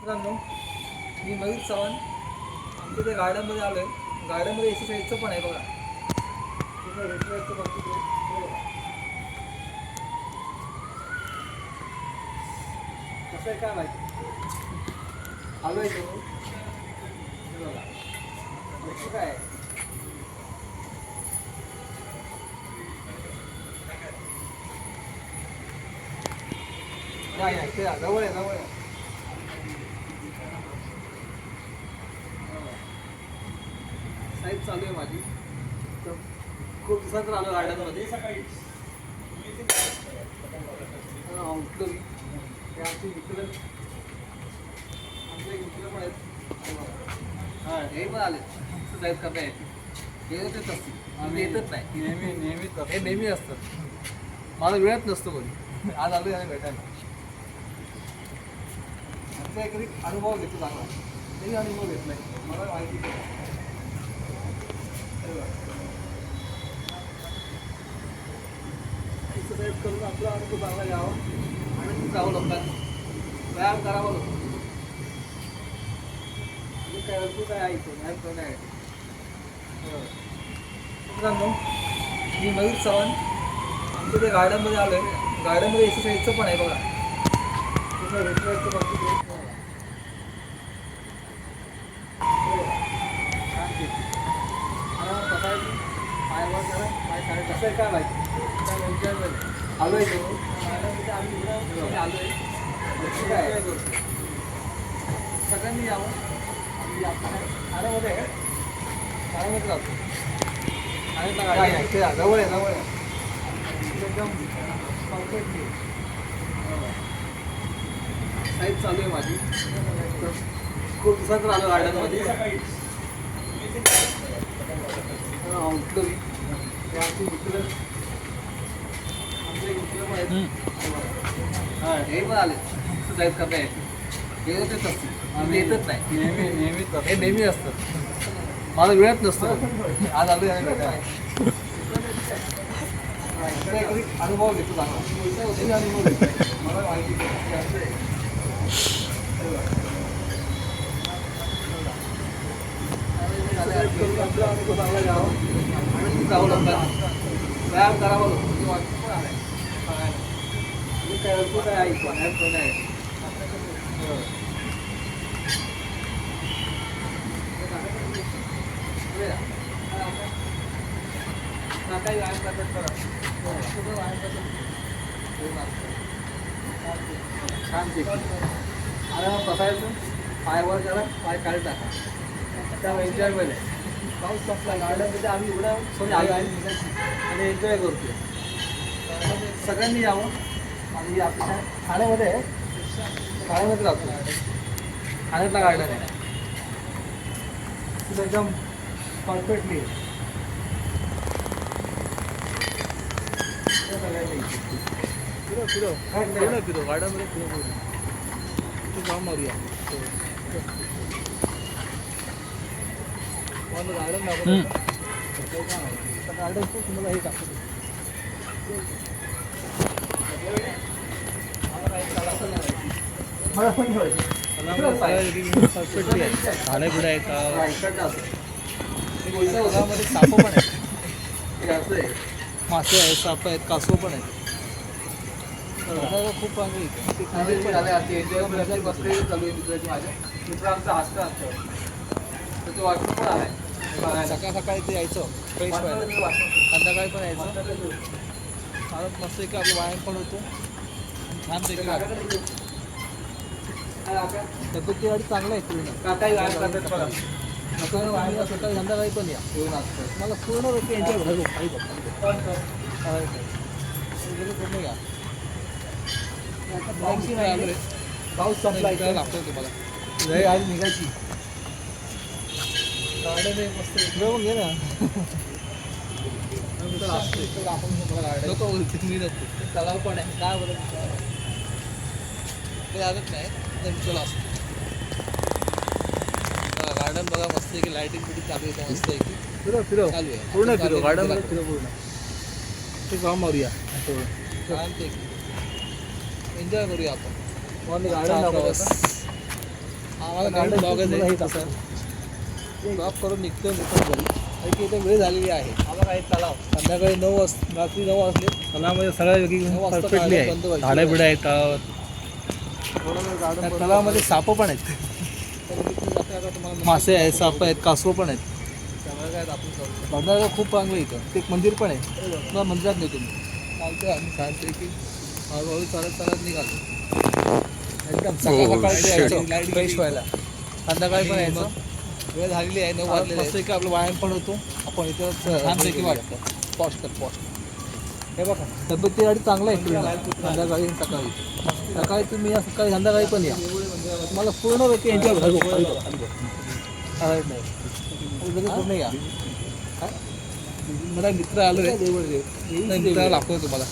मित्रांनो मी मयूर चव्हाण. आमच्या इथे गार्डनमध्ये आलो आहे गार्डनमध्ये एक्सरसाइजचं पण आहे बघा. तिथं बघतो हो. कसं आहे काय माहिती? आलो आहे तो बघा. कसं काय? आहे? नाही नाही ते जवळ आहे जवळ आहे. साईज चालू आहे माझी. तर खूप दिवसात आलो हा, मी ते आमचे मित्र. आमचे मित्र पण आहेत. हां हे पण आले एक्सरसाइज करता येते हे येतच असतील. आम्ही येतच नाही. नेहमी नेहमीच हे नेहमी असतं मला वेळच नसतो कोणी. आज आलो याने भेटायला. आमचा एक अनुभव घेतो चांगला. तेही अनुभव घेतलाय मला माहिती. एक्सरसाइज करून आपला अनुभव चांगला घ्यावा आणि जावं लोकांना व्यायाम करावा लोक आणि काय तू काय ऐकतो व्यायाम करणं आहे मित्रांनो मी मयूर चव्हाण आमच्या ते गार्डनमध्ये आलो आहे गार्डनमध्ये एक्सरसाइजचं पण आहे बघा. तिथं एक्सरसाइजचं पण ते. हे बघा. छान पैकी. आरामात बसायचं, पाय वर करा, पाय खाली कसं आहे काय माहिती? काय आलो आहे तो. गार्डनमध्ये आम्ही आलो आहे. सगळ्यांनी यावं ठाण्यामध्ये आहे. ठाण्यामध्ये ते जवळ आहे जवळ आहे. एकदम परफेक्टली साईज चालू आहे माझी. खूप दिवसात आलो गार्डनमध्ये ते आमचे हां हे पण आले एक्सरसाइज करता येते हे येतच असतील आम्ही येतच नाही नेहमी नेहमीच हे नेहमी असतं मला वेळच नसतो आज आलो अनुभव घेतो चांगला अनुभव घेतो मला माहिती आहे. जावं लोकांना व्यायाम करावा लोक पण आहे. मी काय तू काय ऐकतो व्यायाम करणं आहे हे बघा. काही व्यायाम करतात करा व्यायाम करतात छान पैकी आरामात बसायचं पाय करा पाय काढ टाका त्यामुळे एन्जॉयमेंट आहे पाऊस संपला गार्डनमध्ये आम्ही एवढ्या सोनी आलो आहे. आणि एन्जॉय करतो सगळ्यांनी यावं आणि आपल्या ठाण्यामध्ये आहे ठाण्यामध्ये राहतो. ठाण्यातला गार्डन आहे. तिथं एकदम परफेक्टली फिरो फिरो. फिरो. फिरो गार्डनमध्ये फिरो फिरो तू जाऊन मारूया. ठेवायचं परफेक्टली आहे आहे का साप पण हे आहे मासे आहेत साप आहेत कासव पण आहेत खूप चांगली चालू आहे मित्राची माझ्या मित्र आमचा हसतं आमच्यावर तर तो वाटतं पण आलाय बघायला. सकाळ सकाळी ते यायचं. फ्रेश व्हायला. संध्याकाळी पण यायचं. चालत मस्त की आपलं व्यायाम पण होतो. छान तब्येतीसाठी चांगलं आहे पूर्ण. सकाळी व्यायाम सकाळी संध्याकाळी पण या. येऊन असतं. मला पूर्ण लोक एन्जॉय घालू काही पूर्ण पाऊस नाही. आले. पाऊस इकडे लागतोय तुम्हाला. आज निघायची. गार्डन मस्त घे ना तलाव पण आहे काय बोलत ते आलंच नाही तर चला असतो गार्डन बघा मस्त आहे की लाईटिंग बिटिंग चालू आहे मस्त आहे की फिरो फिरो चालू आहे पूर्ण चालू फिरो गार्डनमध्ये फिरो पूर्ण ते जाऊन मारूया छान एन्जॉय करूया आपण गार्डन आम्हाला गार्डन बघायचं हे ड्रॉप करून निघतो निघतो घरी. कारण की इथे वेळ झालेली आहे. आम्हाला काही तलाव. संध्याकाळी नऊ वाजता रात्री नऊ वाजले. तलावामध्ये सगळ्या नऊ वाजता बंद आहे. व्हायची. झाडं बिडं आहेत तलावात. त्या तलावामध्ये साप पण आहेत. मासे आहेत साप आहेत कासव पण आहेत. सगळं काय आपण करू बघण्याला खूप चांगलं आहे इथं. ते एक मंदिर पण आहे. मला मंदिरात नाही तुम्ही चालते आम्ही चालते की हळूहळू चालत चालत निघालो. एकदम सकाळ सकाळी यायचं लाइट फ्रेश व्हायला. संध्याकाळी पण यायचं. वेळ झालेली आहे नऊ वाजलेले मस्त की आपलं व्यायाम पण होतो. आपण इथं छानपैकी वाटतं पॉश कर पॉश हे बघा तब्येती गाडी चांगला आहे पूर्ण. संध्याकाळी सकाळी. सकाळी तुम्ही या सकाळी संध्याकाळी पण या. तुम्हाला पूर्णपैकी एन्जॉय घालू नाही. पूर्ण या? मला मित्र आलो रे मित्र तुम्हाला.